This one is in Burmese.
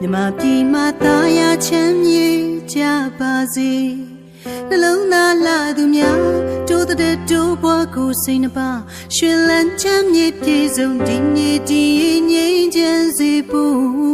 မြမပြည်မှာတာယာချမ်းမြေကြပါစေနှလုံးသားလာသူများတိုးတဲ့တိုးပွားကိုစိတ်နှပါရှင်လန်းချမ်းမြေပြည့်စုံဒီနေ့ဒီငြိမ်းချမ်းစေဖို့